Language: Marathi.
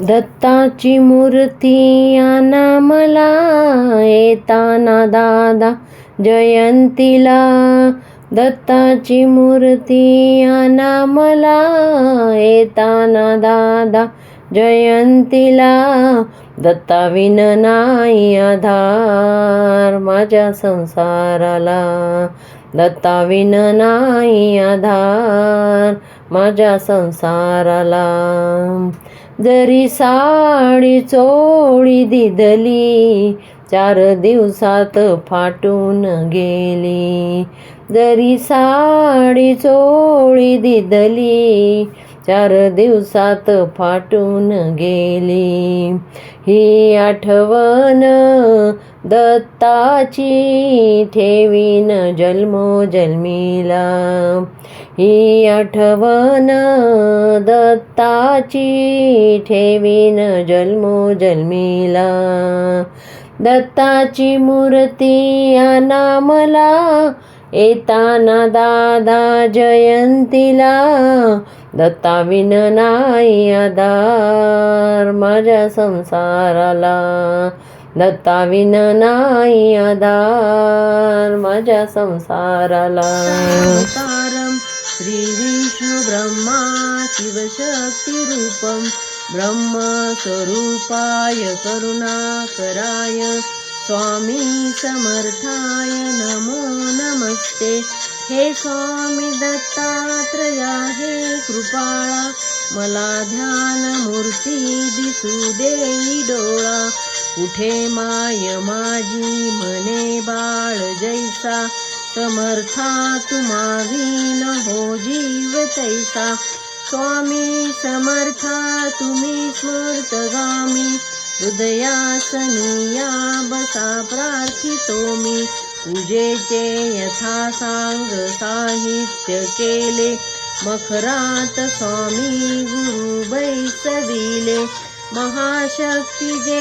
दत्ताची मूर्ती आना मला येताना दादा जयंतीला. दत्ताची मूर्ती आना मला येताना दादा जयंतीला. दत्ताविन नाही आधार माझ्या संसाराला. दत्ताविन नाही आधार माझ्या संसाराला. जरी साडी चोळी दिदली चार दिवसात फाटून गेली. जरी साडी चोळी दिदली चार दिवसात फाटून गेली. ही आठवण दत्ताची ठेवीन जन्मोजन्मीला. ही आठवण दत्ताची ठेवीन जन्मोजन्मीला दत्ताची मूर्ती आना मला येताना दादा जयंतीला. दत्ता विन नाही आधार माझ्या संसाराला. दत्ताविन नाही आधार माझ्या संसाराला. श्रीविष्णुब्रह्मा ब्रह्मा शिवशक्तिरूपं ब्रह्मस्वरूपाय करुणाकराय स्वामी समर्थाय नमो नमस्ते। हे स्वामी दत्तात्रया हे कृपाळा मला ध्यान मूर्ती दिसू देई डोळा। कुठे माय माझी मने बाळ जैसा समर्था तुमावीन हो जीव तैसा। स्वामी समर्था तुम्ही स्मृतगामी। हृदयासनीया बसा प्रार्थितो मी। पूजेचे यथा सांग साहित्य केले। मखरात स्वामी गुरु बैसविले। महाशक्ती जे